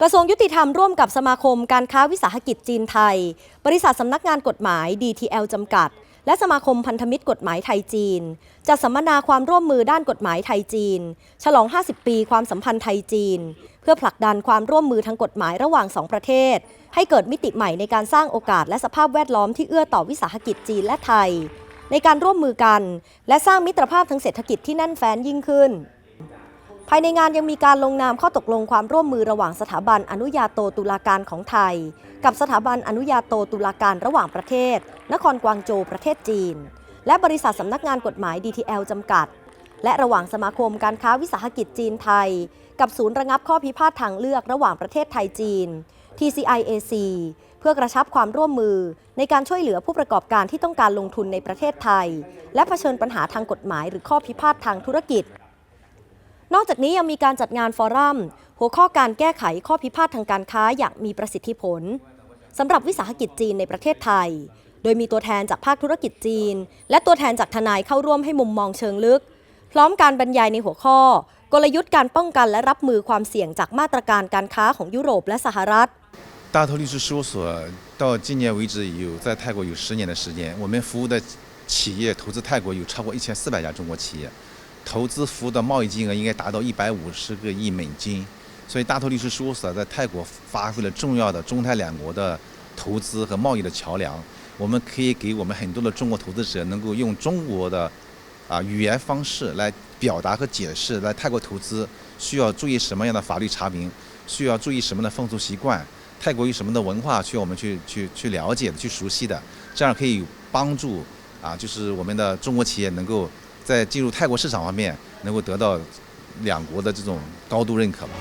กระทรวงยุติธรรมร่วมกับสมาคมการค้าวิสาหกิจจีนไทย บริษัทสำนักงานกฎหมาย DTL จำกัด และสมาคมพันธมิตรกฎหมายไทยจีน จัดสัมมนาความร่วมมือด้านกฎหมายไทยจีน ฉลอง 50 ปีความสัมพันธ์ไทยจีน เพื่อผลักดันความร่วมมือทางกฎหมายระหว่างสองประเทศ ให้เกิดมิติใหม่ในการสร้างโอกาสและสภาพแวดล้อมที่เอื้อต่อวิสาหกิจจีนและไทย ในการร่วมมือกัน และสร้างมิตรภาพทางเศรษฐกิจที่แน่นแฟ้นยิ่งขึ้น ภายในงานยังมีการลงนามข้อตกลงความร่วมมือระหว่างสถาบันอนุญาโตตุลาการของไทย กับสถาบันอนุญาโตตุลาการระหว่างประเทศ นครกวางโจวประเทศจีน และบริษัทสำนักงานกฎหมาย DTL จำกัด และระหว่างสมาคมการค้าวิสาหกิจจีนไทย กับศูนย์ระงับข้อพิพาททางเลือกระหว่างประเทศไทยจีน TCIAC เพื่อกระชับความร่วมมือในการช่วยเหลือผู้ประกอบการที่ต้องการลงทุนในประเทศไทย และเผชิญปัญหาทางกฎหมายหรือข้อพิพาททางธุรกิจ นอกจากนี้ยังมีการจัดงานฟอรัม หัวข้อการแก้ไขข้อพิพาททางการค้าอย่างมีประสิทธิผลสำหรับวิสาหกิจจีนในประเทศไทย โดยมีตัวแทนจากภาคธุรกิจจีน และตัวแทนจากทนายเข้าร่วมให้มุมมองเชิงลึก พร้อมการบรรยายในหัวข้อ กลยุทธ์การป้องกันและรับมือความเสี่ยงจากมาตรการการค้าของยุโรปและสหรัฐ 大头律师事务所到今年为止有在泰国有十年的时间，我们服务的企业投资泰国有超过一千四百家中国企业， 投资服务的贸易金额应该达到一百五十个亿美金，所以大头律师事务所在泰国发挥了重要的中泰两国的投资和贸易的桥梁。我们可以给我们很多的中国投资者能够用中国的啊语言方式来表达和解释，来泰国投资需要注意什么样的法律查明，需要注意什么的风俗习惯。泰国有什么的文化需要我们去去去了解的、去熟悉的，这样可以帮助啊，就是我们的中国企业能够在进入泰国市场方面能够得到两国的这种高度认可吧。